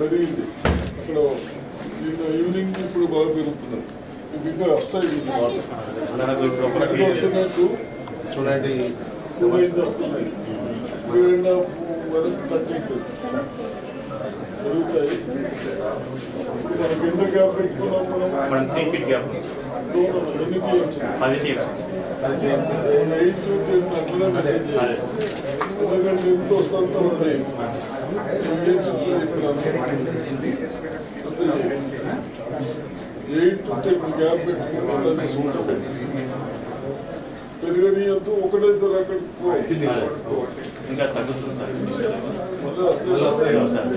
పెరిగింది అక్కడ నిన్న ఈవినింగ్ ఇప్పుడు బాగా పెరుగుతున్నది ఇంకా వస్తాయి వస్తున్నట్టు చూడండి వస్తున్నాయి టచ్ అవుతుంది పెరుగుతాయి మనకి ఎంత గ్యాప్ పెట్టుకున్నాం మనం ఎన్ని టీఎంసీ పది టీఎం ఎయిట్ టు టెన్ అట్లా మెసేజ్ చేయాలి ఎందుకంటే ఎంత వస్తుందో అది ఎయిట్ టు టెన్ గ్యాప్ పెట్టుకుంటే పెరగనీయద్దు ఒకటే సార్ అక్కడ ఇంకా తగ్గుతుంది సార్ మళ్ళీ వస్తే సార్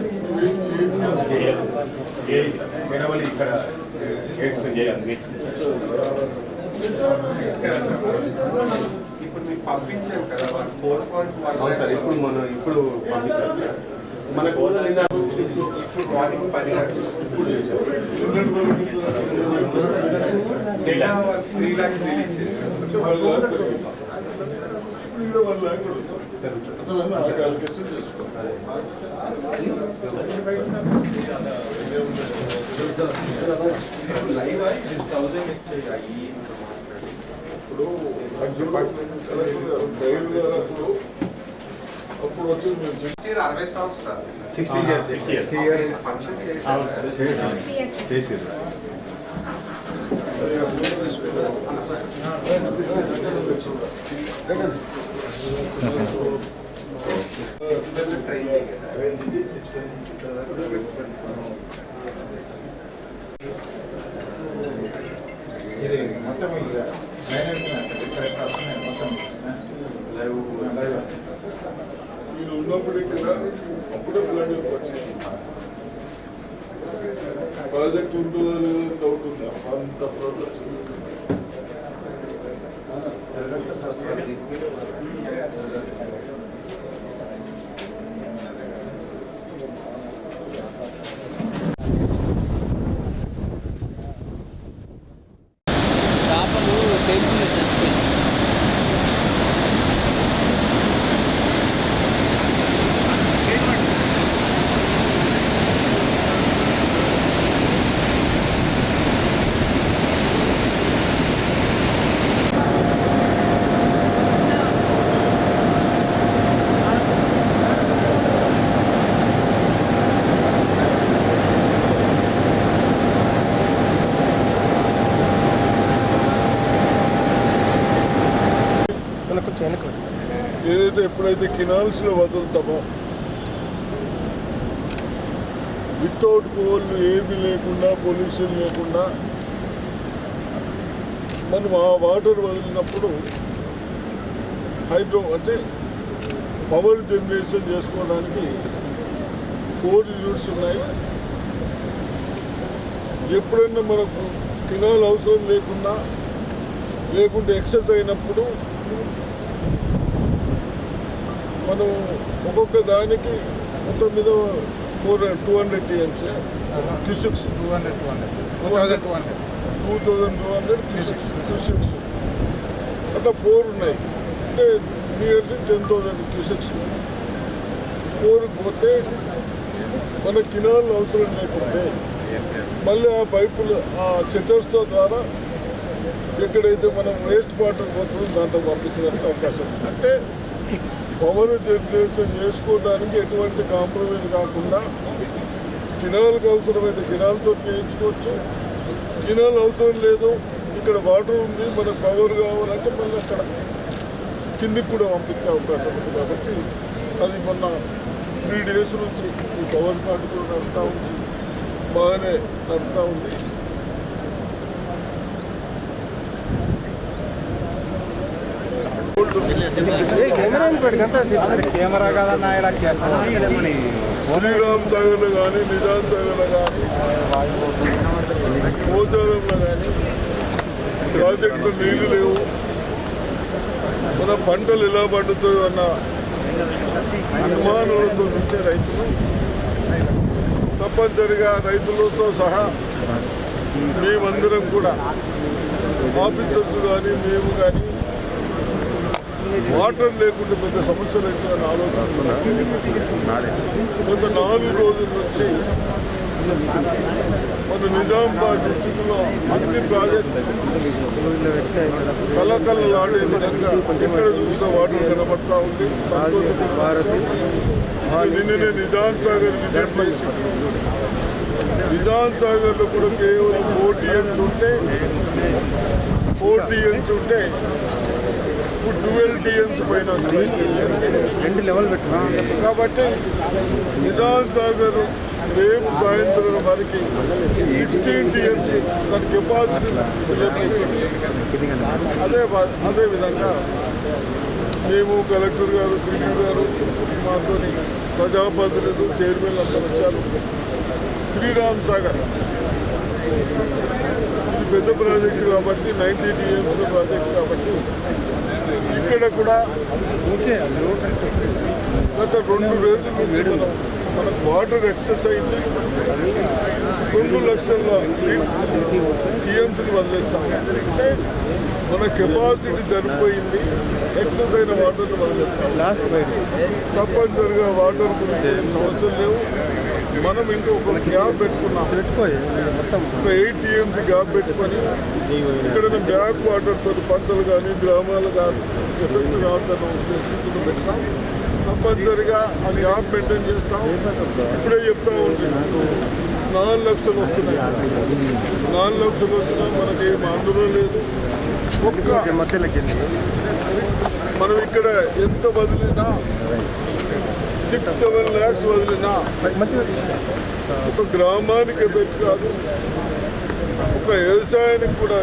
ఏది సార్ మెడవలి ఇక్కడ గేట్స్ ఇప్పుడు మీకు పంపించారు కదా వాళ్ళు ఫోర్ పాయింట్ అవును సార్ ఇప్పుడు మనం ఇప్పుడు పంపించారు. సార్ మనకు నిన్న ఇప్పుడు మార్నింగ్ పది గంటలు ఇప్పుడు చేశాం three lakhs three lakhs release live thousand ఇచ్చేయాలి ఇప్పుడు అప్పుడు అప్పుడు వచ్చి అరవై సంవత్సరాలు చేసారు ట్రైన్ మీరు అప్పుడే ఫ్లడ్ వచ్చింది ప్రాజెక్ట్ ఉంటుందో లేదో డౌట్ ఉంది. అంత ఫ్లడ్ వచ్చింది జరగట్లేదు సార్ సార్ ఇది. చేపలు టెంపుల్ చచ్చిపోయింది ఏదైతే ఎప్పుడైతే కినాల్స్లో వదులుతామో వితౌట్ కోల్ ఏమీ లేకుండా పొల్యూషన్ లేకుండా మనం ఆ వాటర్ వదిలినప్పుడు హైడ్రో అంటే పవర్ జనరేషన్ చేసుకోవడానికి ఫోర్ యూనిట్స్ ఉన్నాయి. ఎప్పుడైనా మనకు కినాల్ అవసరం లేకుండా లేకుంటే ఎక్సెస్ అయినప్పుడు మనం ఒక్కొక్క దానికి మొత్తం మీద four two hundred TMC. Cusecs. Two hundred two hundred. Two thousand two hundred. Two thousand two hundred cusecs. Cusecs. అట్లా ఫోర్ ఉన్నాయి. అంటే nearly ten thousand cusecs. Four పోతే మన కినాలు అవసరం లేకుంటే మళ్ళీ ఆ పైపులు ఆ సెటర్స్తో ద్వారా ఎక్కడైతే మనం వేస్ట్ వాటర్ పోతుందో దాంట్లో పంపించడానికి అవకాశం ఉంది. అంటే పవర్ జనరేషన్ చేసుకోవడానికి ఎటువంటి కాంప్రమైజ్ కాకుండా కినాలకు అవసరమైతే కినాలతో చేయించుకోవచ్చు. కినాలు అవసరం లేదు. ఇక్కడ వాటర్ ఉంది మనకు పవర్ కావాలంటే మళ్ళీ అక్కడ కిందికి కూడా పంపించే అవకాశం ఉంది కాబట్టి అది మొన్న త్రీ డేస్ నుంచి ఈ పవర్ ప్లాంట్ కూడా నడుస్తూ ఉంది. బాగానే నడుస్తూ ఉంది. కెమెరా కదన్నా శ్రీరామ్ సాగర్లో కానీ నిజాం సాగర్లో కానీ పోచారంలో కానీ ప్రాజెక్టులు నీళ్ళు లేవు. మన పంటలు ఎలా పండుతాయో అన్న అనుమానాలతో నుంచే రైతులు తప్పనిసరిగా రైతులతో సహా మేమందరం కూడా ఆఫీసర్స్ కానీ మేము కానీ వాటర్ లేకుండా పెద్ద సమస్యలు అవుతుందని ఆలోచన గత నాలుగు రోజుల నుంచి మన నిజామాబాద్ డిస్టిక్లో అన్ని ప్రాజెక్టులు కలకలలాడే విధంగా ఎక్కడ చూసినా వాటర్ కనబడతా ఉంది. సంతోషకరమైన నిన్ననే నిజాం సాగర్ విజిట్ చేసి నిజాం సాగర్లో కూడా కేవలం ఫోర్ టీఎంస్ ఉంటే ఫోర్ టీఎంస్ ఉంటే ఇప్పుడు ట్వెల్వ్ టీఎంస్ పైన రెండు లెవెల్ పెట్టినా కాబట్టి నిజాం సాగర్ రేపు సాయంత్రం వరకు సిక్స్టీన్ టీఎంసీ దాని కెపాసిటీ అదే అదే విధంగా మేము కలెక్టర్ గారు సిపి గారు మాతో ప్రజాప్రతినిధులు చైర్మన్ అందరూ వచ్చారు. శ్రీరామ్ సాగర్. ఇది పెద్ద ప్రాజెక్టు కాబట్టి నైన్టీ టీఎంసీ ప్రాజెక్టు కాబట్టి ఇక్కడ కూడా గత రెండు రోజుల నుంచి మనం ఎక్సెస్ అయింది రెండు లక్షల టీఎంసీలు వదిలేస్తాం. అంటే మన కెపాసిటీ సరిపోయింది ఎక్సెస్ అయిన వాటర్ని వదిలేస్తాం. తప్పనిసరిగా వాటర్ గురించి ఏం సమస్యలు లేవు. మనం ఇంకొక గ్యాప్ పెట్టుకున్నాం. ఒక ఎయిట్ టీఎంసీ గ్యాప్ పెట్టుకొని ఇక్కడ బ్యాక్ వాటర్ తోటి పంటలు కానీ గ్రామాలు కానీ ఎఫెక్ట్ కావద్దన్న ఉద్దేశంతో పెట్టాం. తప్పనిసరిగా ఆ గ్యాప్ మెయింటైన్ చేస్తాం. ఇప్పుడే చెప్తా ఉంటుంది నాలుగు లక్షలు వస్తున్నాయి. నాలుగు లక్షలు వచ్చినా మనకి ఏం ఆందోళన లేదు. ఒక్క మనం ఇక్కడ ఎంత వదిలినా సిక్స్ సెవెన్ ల్యాక్స్ వదిలినా. ఒక గ్రామానికి ఎఫెక్ట్ కాదు ఒక వ్యవసాయానికి కూడా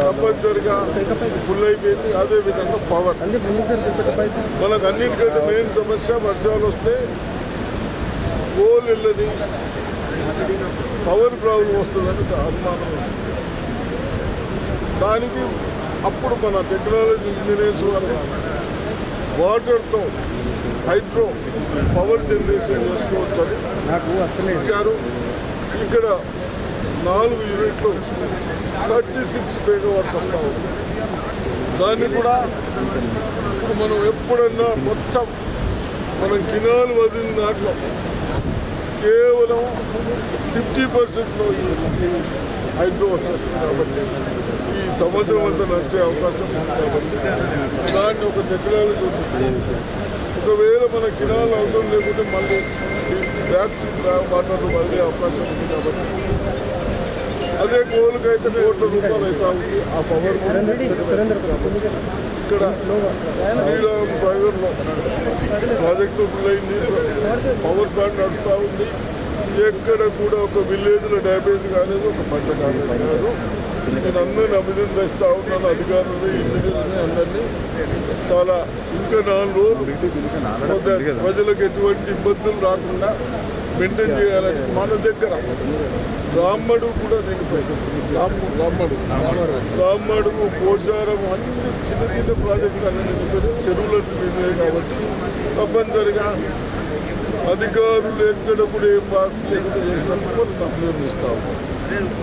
తప్పనిసరిగా ఫుల్ అయిపోయింది. అదే విధంగా పవర్ మనకు అన్నిటికంటే మెయిన్ సమస్య వర్షాలు వస్తే కోల్ వెళ్ళది పవర్ ప్రాబ్లం వస్తుందని అనుమానం. దానికి అప్పుడు మన టెక్నాలజీ ఇంజనీర్స్ వారు వాటర్తో హైడ్రో పవర్ జనరేషన్ చేసుకోవచ్చని నాకు ఇచ్చారు. ఇక్కడ నాలుగు యూనిట్లు థర్టీ సిక్స్ మెగావాట్స్ వస్తా ఉంది. దాన్ని కూడా ఇప్పుడు మనం ఎప్పుడన్నా మొత్తం మనం కినాలు వదిలిన దాంట్లో కేవలం ఫిఫ్టీ పర్సెంట్లో హైడ్రో వచ్చేస్తుంది కాబట్టి సంవత్సరం అంతా నడిచే అవకాశం ఉంది కాబట్టి దాన్ని ఒక టెక్నాలజీ ఉంది ఒకవేళ మన కినాలు అవసరం లేకుంటే మళ్ళీ బ్యాక్స్ వాటర్ వదిలే అవకాశం ఉంది కాబట్టి. అదే కోలుకైతే కోట్ల రూపాయలు అవుతా ఉంది ఆ పవర్ ఇక్కడ శ్రీరామ్ సాగర్లో ప్రాజెక్టు ఫుల్ అయింది. పవర్ ప్లాంట్ నడుస్తూ ఉంది. ఎక్కడ కూడా ఒక విలేజ్లో డ్యామేజ్ కాలేదు ఒక పంట కాలేదు. కాదు నేను అందరిని అభినందిస్తా ఉన్నాను. అధికారులు ఇంజనీర్లని అందరినీ. చాలా ఇంకా నాలుగు రోజులు ప్రజలకు ఎటువంటి ఇబ్బందులు రాకుండా మెయింటైన్ చేయాలని మన దగ్గర రామ్మడు కూడా నిండిపోయింది రామ్ము రామ్మడు రామ్మడు పోచారం అన్ని చిన్న చిన్న ప్రాజెక్టులు అన్ని నిండిపోయినాయి చెరువులు నిండిపోయాయి కాబట్టి తప్పనిసరిగా అధికారులు ఎక్కడప్పుడు ఏం బాగా లేకుండా చేసినప్పుడు మనం కంప్లైంట్ ఇస్తాము